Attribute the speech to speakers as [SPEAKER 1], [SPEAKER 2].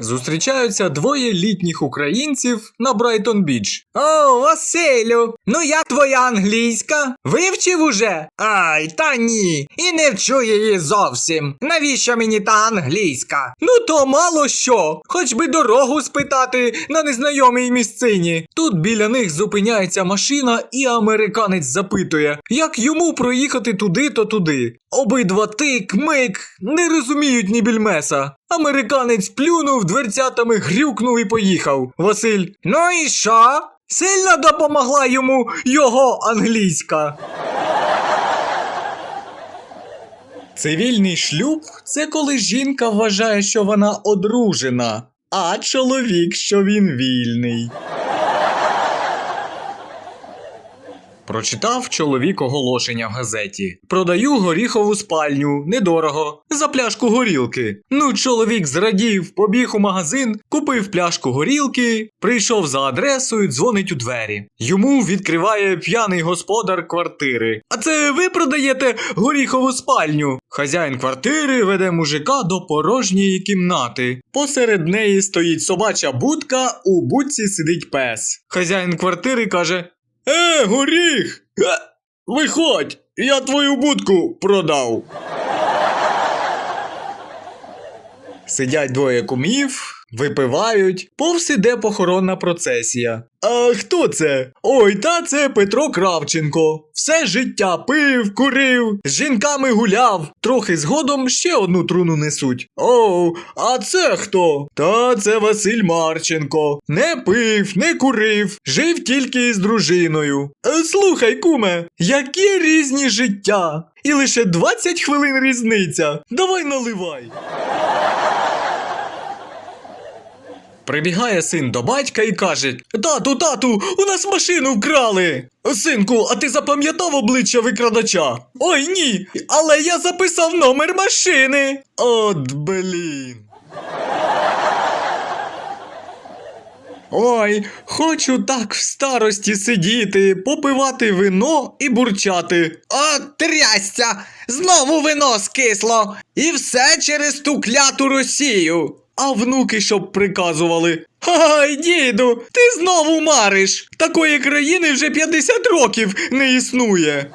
[SPEAKER 1] Зустрічаються двоє літніх українців на Брайтон Біч. О, Василю, ну як твоя англійська? Вивчив уже? Ай, та ні. І не вчу її зовсім. Навіщо мені та англійська? Ну то мало що. Хоч би дорогу спитати на незнайомій місцині. Тут біля них зупиняється машина, і американець запитує, як йому проїхати туди, то туди. Обидва тик, мик, не розуміють ні більмеса. Американець плюнув дверцятами, грюкнув і поїхав. Василь. Ну і що? Сильно допомогла йому його англійська. Цивільний шлюб це коли жінка вважає, що вона одружена, а чоловік, що він вільний. Прочитав чоловік оголошення в газеті. Продаю горіхову спальню, недорого, за пляшку горілки. Ну, чоловік зрадів, побіг у магазин, купив пляшку горілки, прийшов за адресою, дзвонить у двері. Йому відкриває п'яний господар квартири. А це ви продаєте горіхову спальню? Хазяїн квартири веде мужика до порожньої кімнати. Посеред неї стоїть собача будка, у будці сидить пес. Хазяїн квартири каже: Е, горіх! Е, виходь! Я твою будку продав. Сидять двоє кумів, випивають, повз іде похоронна процесія. А хто це? Ой, та це Петро Кравченко. Все життя пив, курив, з жінками гуляв, трохи згодом ще одну труну несуть. Оу, а це хто? Та це Василь Марченко. Не пив, не курив, жив тільки із дружиною. Е, слухай, куме, які різні життя. І лише 20 хвилин різниця. Давай наливай. Прибігає син до батька і каже: Тату, тату, у нас машину вкрали. Синку, а ти запам'ятав обличчя викрадача? Ой ні, але я записав номер машини. От блін. Ой, хочу так в старості сидіти, попивати вино і бурчати. О, трясця! Знову вино скисло! І все через ту кляту Росію. А внуки щоб приказували. Ай, діду, ти знову мариш. Такої країни вже 50 років не існує.